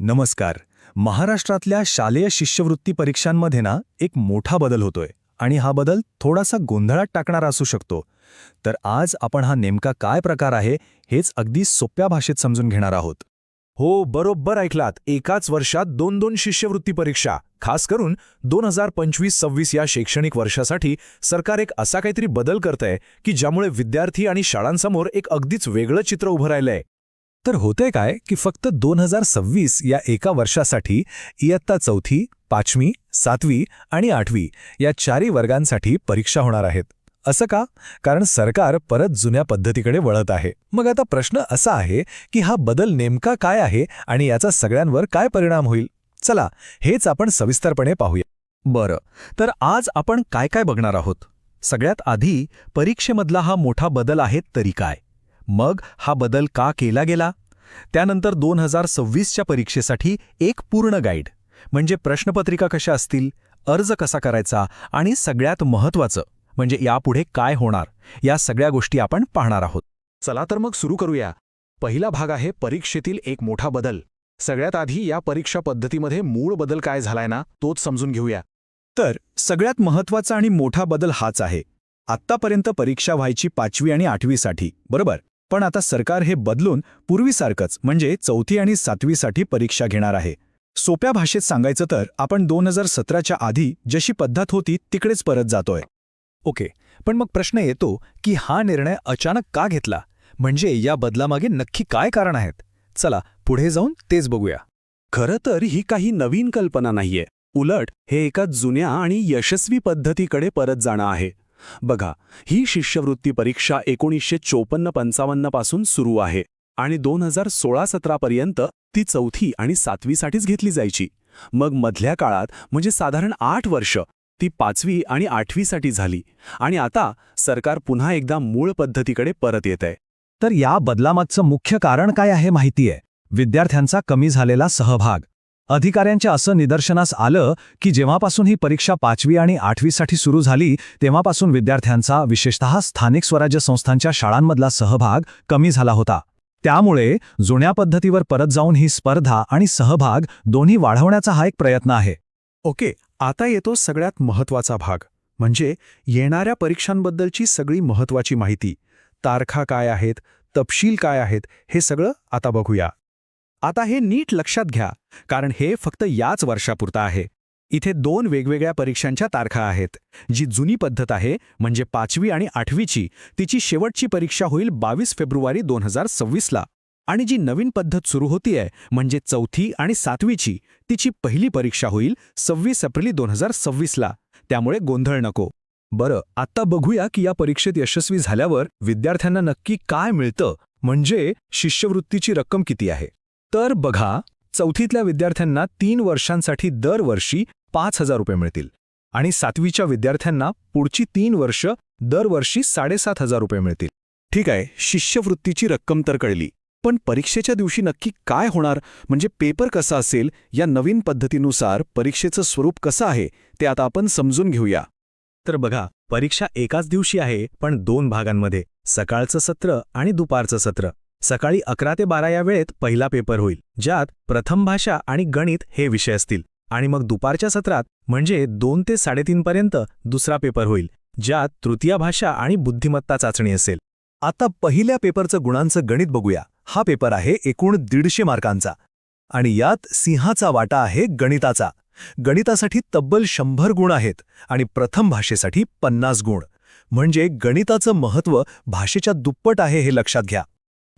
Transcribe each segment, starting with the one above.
नमस्कार. महाराष्ट्रातल्या शालेय शिष्यवृत्ती परीक्षांमध्ये ना एक मोठा बदल होतोय आणि हा बदल थोडासा गोंधळात टाकणारा असू शकतो. तर आज आपण हा नेमका काय प्रकार आहे हेच अगदी सोप्या भाषेत समजून घेणार आहोत. हो बरोबर ऐकलात. एकाच वर्षात दोन दोन शिष्यवृत्ती परीक्षा. खास करून दोन हजार पंचवीस सव्वीस या शैक्षणिक वर्षासाठी सरकार एक असा काहीतरी बदल करतंय की ज्यामुळे विद्यार्थी आणि शाळांसमोर एक अगदीच वेगळं चित्र उभं राहिलंय. तर होतंय काय की फक्त दोन हजार सव्वीस या एका वर्षासाठी इयत्ता चौथी पाचवी सातवी आणि आठवी या चारही वर्गांसाठी परीक्षा होणार आहेत. असं का? कारण सरकार परत जुन्या पद्धतीकडे वळत आहे. मग आता प्रश्न असा आहे की हा बदल नेमका काय आहे आणि याचा सगळ्यांवर काय परिणाम होईल? चला हेच आपण सविस्तरपणे पाहूया. बरं तर आज आपण काय काय बघणार आहोत? सगळ्यात आधी परीक्षेमधला हा मोठा बदल आहे तरी काय? मग हा बदल का केला गेला? त्यानंतर दोन हजार सव्वीसच्या परीक्षेसाठी एक पूर्ण गाईड म्हणजे प्रश्नपत्रिका कशा असतील अर्ज कसा करायचा आणि सगळ्यात महत्त्वाचं म्हणजे यापुढे काय होणार या सगळ्या गोष्टी आपण पाहणार आहोत. चला तर मग सुरू करूया. पहिला भाग आहे परीक्षेतील एक मोठा बदल. सगळ्यात आधी या परीक्षा पद्धतीमध्ये मूळ बदल काय झालाय ना तोच समजून घेऊया. तर सगळ्यात महत्त्वाचा आणि मोठा बदल हाच आहे. आत्तापर्यंत परीक्षा व्हायची पाचवी आणि आठवीसाठी बरोबर? पण आता सरकार हे बदलून पूर्वीसारखंच म्हणजे चौथी आणि सातवीसाठी परीक्षा घेणार आहे. सोप्या भाषेत सांगायचं तर आपण दोन हजार सतराच्या आधी जशी पद्धत होती तिकडेच परत जातोय. ओके पण मग प्रश्न येतो की हा निर्णय अचानक का घेतला? म्हणजे या बदलामागे नक्की काय कारण आहेत? चला पुढे जाऊन तेच बघूया. खरं तर ही काही नवीन कल्पना नाहीये. उलट हे एका जुन्या आणि यशस्वी पद्धतीकडे परत जाणं आहे. बघा ही शिष्यवृत्ती परीक्षा एकोणीसशे चोपन्न पंचावन्नपासून सुरू आहे आणि दोन हजार सोळा सतरापर्यंत ती चौथी आणि सातवीसाठीच घेतली जायची. मग मधल्या काळात म्हणजे साधारण आठ वर्ष ती पाचवी आणि आठवीसाठी झाली आणि आता सरकार पुन्हा एकदा मूळ पद्धतीकडे परत येत आहे तर या बदलामागचं मुख्य कारण काय आहे माहितीये? विद्यार्थ्यांचा कमी झालेला सहभाग. अधिकाऱ्यांच्या असं निदर्शनास आलं की जेव्हापासून ही परीक्षा पाचवी आणि आठवीसाठी सुरू झाली तेव्हापासून विद्यार्थ्यांचा विशेषतः स्थानिक स्वराज्य संस्थांच्या शाळांमधला सहभाग कमी झाला होता. त्यामुळे जुन्या पद्धतीवर परत जाऊन ही स्पर्धा आणि सहभाग दोन्ही वाढवण्याचा हा एक प्रयत्न आहे. ओके आता येतो सगळ्यात महत्त्वाचा भाग म्हणजे येणाऱ्या परीक्षांबद्दलची सगळी महत्वाची माहिती. तारखा काय आहेत तपशील काय आहेत हे सगळं आता बघूया. आता हे नीट लक्षात घ्या कारण हे फक्त याच वर्षापुरतं आहे. इथे दोन वेगवेगळ्या परीक्षांच्या तारखा आहेत. जी जुनी पद्धत आहे म्हणजे पाचवी आणि आठवीची तिची शेवटची परीक्षा होईल बावीस फेब्रुवारी दोन हजार सव्वीसला आणि जी नवीन पद्धत सुरू होतीये म्हणजे चौथी आणि सातवीची तिची पहिली परीक्षा होईल सव्वीस एप्रिल दोन हजार सव्वीसला त्यामुळे गोंधळ नको. बरं आत्ता बघूया की या परीक्षेत यशस्वी झाल्यावर विद्यार्थ्यांना नक्की काय मिळतं म्हणजे शिष्यवृत्तीची रक्कम किती आहे. तर बघा चौथीतल्या विद्यार्थ्यांना तीन वर्षांसाठी दरवर्षी पाच हजार रुपये मिळतील आणि सातवीच्या विद्यार्थ्यांना पुढची तीन वर्ष दरवर्षी साडेसात हजार रुपये मिळतील. ठीक आहे शिष्यवृत्तीची रक्कम तर कळली पण परीक्षेच्या दिवशी नक्की काय होणार? म्हणजे पेपर कसा असेल? या नवीन पद्धतीनुसार परीक्षेचं स्वरूप कसं आहे? ते आता आपण समजून घेऊया. तर बघा परीक्षा एकाच दिवशी आहे पण दोन भागांमध्ये सकाळचं सत्र आणि दुपारचं सत्र. सकाळी अकरा ते बारा या वेळेत पहिला पेपर होईल ज्यात प्रथम भाषा आणि गणित हे विषय असतील. आणि मग दुपारच्या सत्रात म्हणजे दोन ते साडेतीनपर्यंत दुसरा पेपर होईल ज्यात तृतीय भाषा आणि बुद्धिमत्ता चाचणी असेल. आता पहिल्या पेपरचं गुणांचं गणित बघूया. हा पेपर आहे एकूण दीडशे मार्कांचा. आणि यात सिंहाचा वाटा आहे गणिताचा. गणितासाठी तब्बल शंभर गुण आहेत आणि प्रथम भाषेसाठी पन्नास गुण. म्हणजे गणिताचं महत्त्व भाषेच्या दुप्पट आहे हे लक्षात घ्या.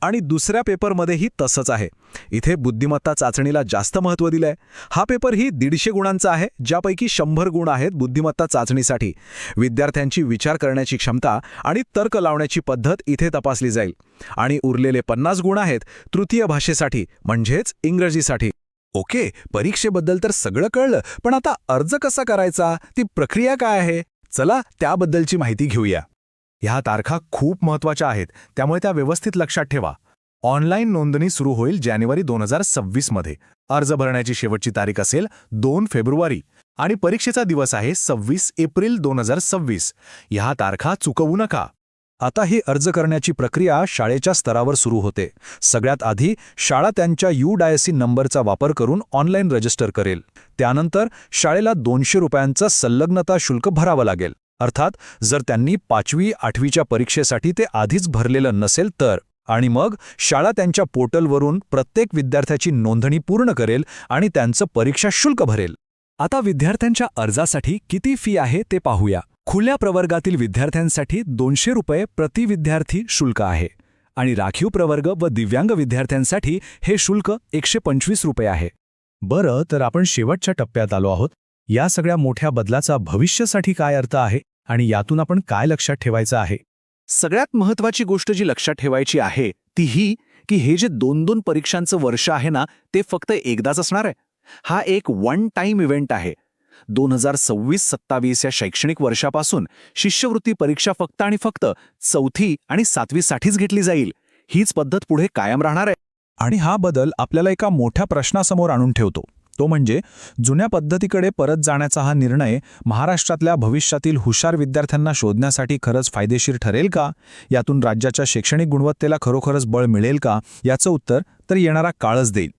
आणि दुसऱ्या पेपरमध्येही तसंच आहे. इथे बुद्धिमत्ता चाचणीला जास्त महत्त्व दिलंय. हा पेपरही दीडशे गुणांचा आहे ज्यापैकी शंभर गुण आहेत बुद्धिमत्ता चाचणीसाठी. विद्यार्थ्यांची विचार करण्याची क्षमता आणि तर्क लावण्याची पद्धत इथे तपासली जाईल. आणि उरलेले पन्नास गुण आहेत तृतीय भाषेसाठी म्हणजेच इंग्रजीसाठी. ओके परीक्षेबद्दल तर सगळं कळलं पण आता अर्ज कसा करायचा? ती प्रक्रिया काय आहे? चला त्याबद्दलची माहिती घेऊया. ह्या तारखा खूप महत्त्वाच्या आहेत. त्यामुळे त्या व्यवस्थित लक्षात ठेवा. ऑनलाईन नोंदणी सुरू होईल जानेवारी दोन हजार सव्वीसमध्ये अर्ज भरण्याची शेवटची तारीख असेल दोन फेब्रुवारी आणि परीक्षेचा दिवस आहे सव्वीस एप्रिल दोन हजार सव्वीस. ह्या तारखा चुकवू नका. आता ही अर्ज करण्याची प्रक्रिया शाळेच्या स्तरावर सुरू होते. सगळ्यात आधी शाळा त्यांच्या यू डायसी नंबरचा वापर करून ऑनलाईन रजिस्टर करेल. त्यानंतर शाळेला दोनशे रुपयांचं संलग्नता शुल्क भरावं लागेल. अर्थात जर त्यांनी पाचवी आठवीच्या परीक्षेसाठी ते आधीच भरलेलं नसेल तर. आणि मग शाळा त्यांच्या पोर्टलवरून प्रत्येक विद्यार्थ्याची नोंदणी पूर्ण करेल आणि त्यांचं परीक्षा शुल्क भरेल. आता विद्यार्थ्यांच्या अर्जासाठी किती फी आहे ते पाहूया. खुल्या प्रवर्गातील विद्यार्थ्यांसाठी दोनशे रुपये प्रति विद्यार्थी शुल्क आहे. आणि राखीव प्रवर्ग व दिव्यांग विद्यार्थ्यांसाठी हे शुल्क एकशे पंचवीस रुपये आहे. बरं तर आपण शेवटच्या टप्प्यात आलो आहोत. या सगळ्या मोठ्या बदलाचा भविष्यासाठी काय अर्थ आहे आणि यातून आपण काय लक्षात ठेवायचं आहे? सगळ्यात महत्वाची गोष्ट जी लक्षात ठेवायची आहे ती ही की हे जे दोन दोन परीक्षांचं वर्ष आहे ना ते फक्त एकदाच असणार आहे. हा एक वन टाइम इव्हेंट आहे. दोन हजार सव्वीस सत्तावीस या शैक्षणिक वर्षापासून शिष्यवृत्ती परीक्षा फक्त आणि फक्त चौथी आणि सातवीसाठीच घेतली जाईल. हीच पद्धत पुढे कायम राहणार आहे. आणि हा बदल आपल्याला एका मोठ्या प्रश्नासमोर आणून ठेवतो. तो म्हणजे जुन्या पद्धतीकडे परत जाण्याचा हा निर्णय महाराष्ट्रातल्या भविष्यातील हुशार विद्यार्थ्यांना शोधण्यासाठी खरंच फायदेशीर ठरेल का? यातून राज्याच्या शैक्षणिक गुणवत्तेला खरोखरच बळ मिळेल का? याचं उत्तर तर येणारा काळच देईल.